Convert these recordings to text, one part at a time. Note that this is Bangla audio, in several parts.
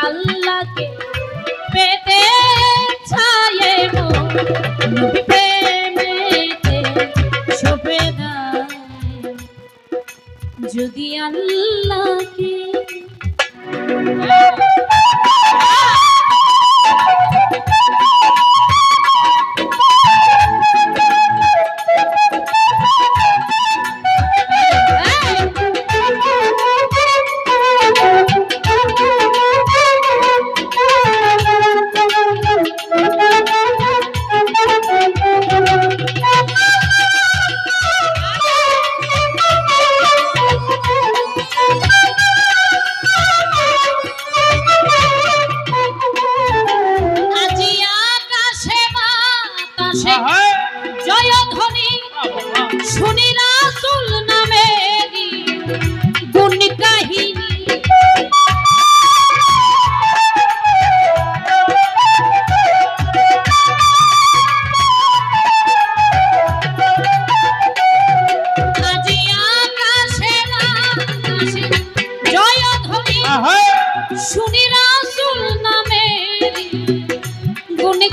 আল্লাহকে পেতে ছায়ে মো নবী প্রেমেতে শোভে যদি আল্লাহ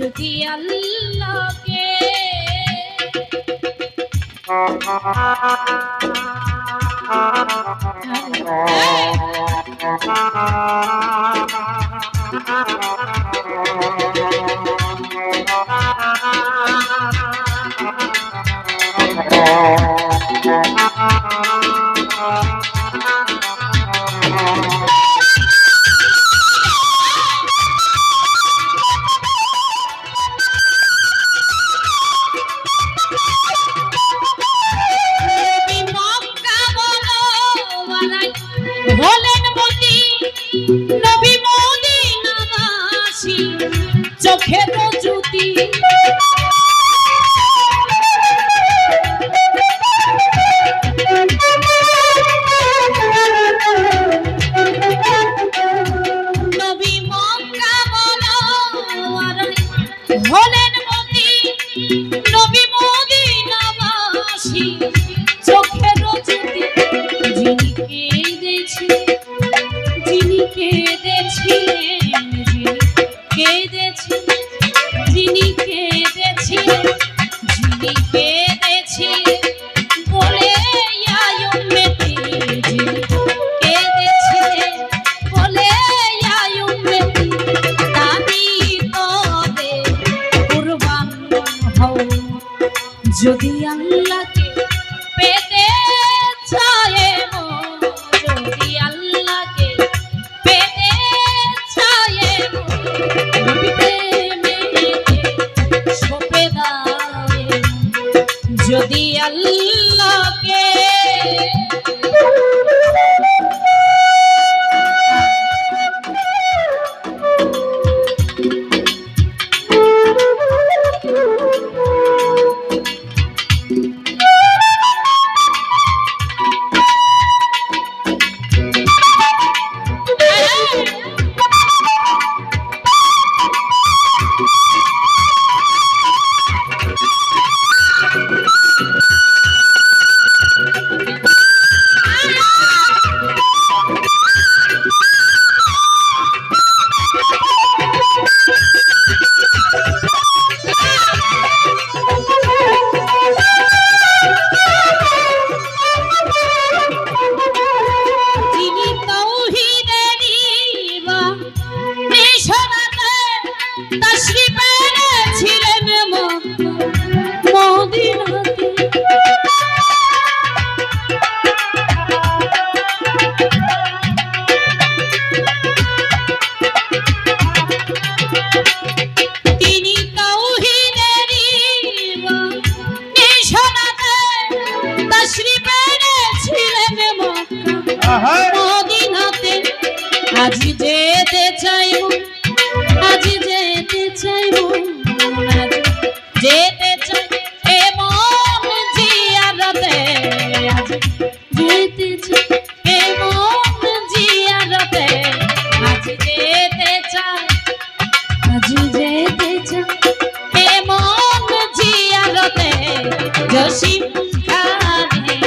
যদি আল্লাহকে জ্যোতি। যদি আল্লাহকে পেতে চায় যদি আল্লাহকে পেতে চায় সপে দাও। যদি আল্লাহকে মদিনাতে আজি যেতে চাইব, আজি যেতে চাইব যেতে চাই এমন জিয়ারতে, আজি যেতে চাই এমন জিয়ারতে, আজি যেতে চাই, আজি যেতে চাই এমন জিয়ারতে জসিম খানে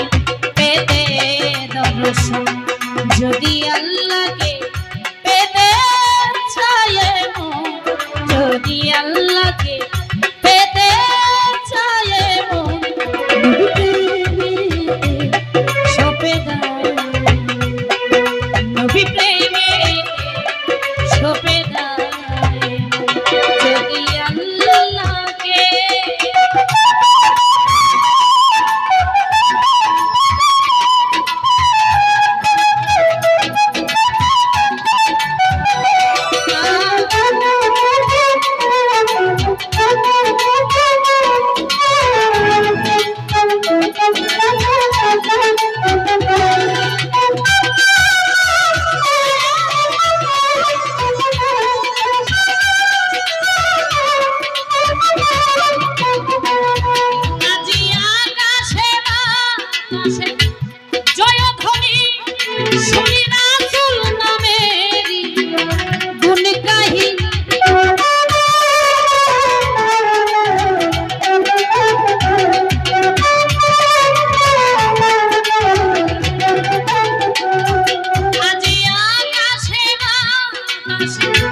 It's good.